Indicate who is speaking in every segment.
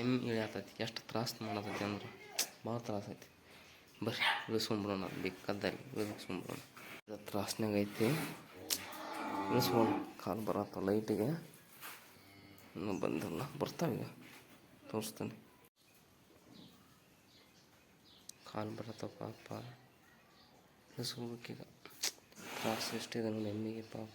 Speaker 1: ಎಮ್ಮೆ ಇಳಿಯತೈತಿ ಎಷ್ಟು ತ್ರಾಸ ಮಾಡತೈತಿ ಅಂದ್ರೆ. ಭಾಳ ತ್ರಾಸ ಐತಿ ಬರ್ರಿ ಇಳಿಸ್ಕೊಂಬಿಡೋಣ ಬೇಕಾದಲ್ಲಿ ಇಳಿಸ್ಕೊಂಬಿಡೋಣ ಇದು ತ್ರಾಸ್ನಾಗ ಐತಿ. ಇಳಿಸ್ಕೊಂಡು, ಕಾಲು ಬರತ್ತ ಲೈಟಿಗೆ. ಇನ್ನೂ ಬಂದಿಲ್ಲ. ಬರ್ತಾವೀಗ ತೋರಿಸ್ತೀನಿ. ಕಾಲು ಬರತ್ತ ಪಾಪ ಇಳಿಸ್ಕೋಬೇಕೀಗ ತ್ರಾಸ ಎಷ್ಟಿದೆ ನೋಡಿ ಎಮ್ಮಿಗೆ ಪಾಪ.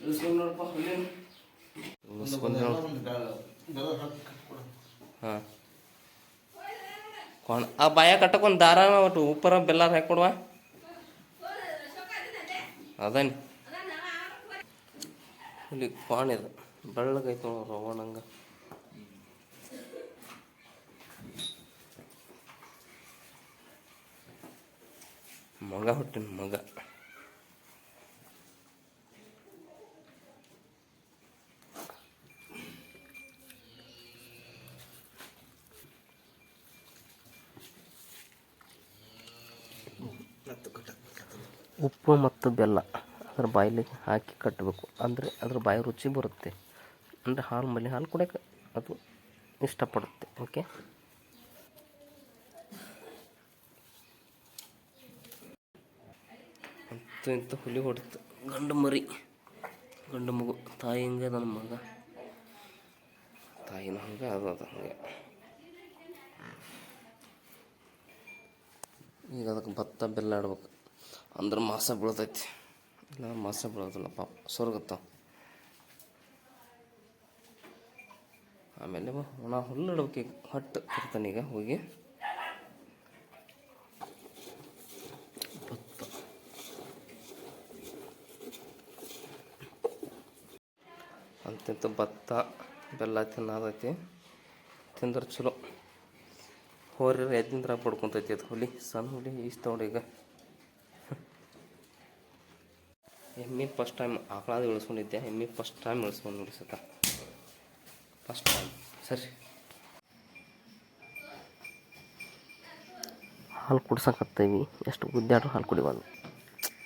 Speaker 1: ಇಳಿಸ್ಕೊಂಡು ನೋಡಪ್ಪ ಬಂದ್ ಇಳಿಸ್ಕೊಂಡು ಹಾಂ. ಕೊಣ ಆ ಬಾಯ ಕಟ್ಟಕೊಂಡ್ ದಾರ ಒಟ್ಟು ಉಪ್ಪರ ಬೆಲ್ಲ ಹಾಕಿ ಕೊಡುವ ಅದನ್ ಇಲ್ಲಿ ಕ್ವಾಣ ಇದು. ಬೆಳ್ಳಗೈತೆ ನೋಡು ರವಣಂಗ. ಮಗ ಹುಟ್ಟಿನ ಮಗ. ಉಪ್ಪು ಮತ್ತು ಬೆಲ್ಲ ಅದ್ರ ಬಾಯಲ್ಲಿ ಹಾಕಿ ಕಟ್ಟಬೇಕು ಅಂದರೆ ಅದ್ರ ಬಾಯಿ ರುಚಿ ಬರುತ್ತೆ. ಅಂದರೆ ಹಾಲು ಮಲ್ಲಿ ಹಾಲು ಕುಡಿಯೋಕೆ ಅದು ಇಷ್ಟಪಡುತ್ತೆ. ಓಕೆ ಅಂತೂ ಇಂಥ ಹುಲಿ ಹೊಡಿತು. ಗಂಡು ಮರಿ. ಗಂಡು ಮಗು. ತಾಯಿ ಹಿಂಗೆ ನನ್ನ ಮಗ. ತಾಯಿನ ಹಂಗೆ, ಅದು ಅದು ಹಂಗೆ. ಈಗ ಅದಕ್ಕೆ ಭತ್ತ ಬೆಲ್ಲ ಆಡ್ಬೇಕು ಅಂದ್ರೆ ಮಾಸ ಬೀಳ್ತೈತಿ. ಇಲ್ಲ, ಮಾಸ ಬೀಳೋದಿಲ್ಲ ಪಾಪ. ಸೊರ್ಗತ್ತ ಆಮೇಲೆ ಒಣ ಹುಲ್ಲು ಇಡ್ಬೇಕು ಈಗ. ಹೊಟ್ಟು ಇರ್ತಾನೀಗ ಹೋಗಿ. ಅಂತಿಂತ ಭತ್ತ, ಬೆಲ್ಲ ತಿನ್ನೋದೈತಿ ತಿಂದ್ರೆ ಚಲೋ. ಹೋರಿ ಎದ್ದಿಂದ್ರ ಪಡ್ಕೊತೈತಿ ಅದು ಹುಲಿ, ಸಣ್ಣ ಹುಲಿ ಈಸ್ ತೊಗೊಂಡು ಈಗ. ಎಮ್ಮೆ ಫಸ್ಟ್ ಟೈಮ್ ಆಕಳಾದ ಇಳಿಸ್ಕೊಂಡಿದ್ದೆ, ಎಮ್ಮೆ ಫಸ್ಟ್ ಟೈಮ್ ಇಳಿಸ್ಕೊಂಡು ಸತ ಫಸ್ಟ್ ಟೈಮ್ ಸರಿ. ಹಾಲು ಕುಡ್ಸಕತ್ತೀವಿ ಎಷ್ಟು ಗುದ್ದಾಡ್ರು ಹಾಲು ಕುಡಿಬಾರ್ದು.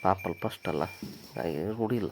Speaker 1: ಪಾಪಲ್ ಫಸ್ಟ್ ಅಲ್ಲ ಹಾಗೆ ಇಲ್ಲ.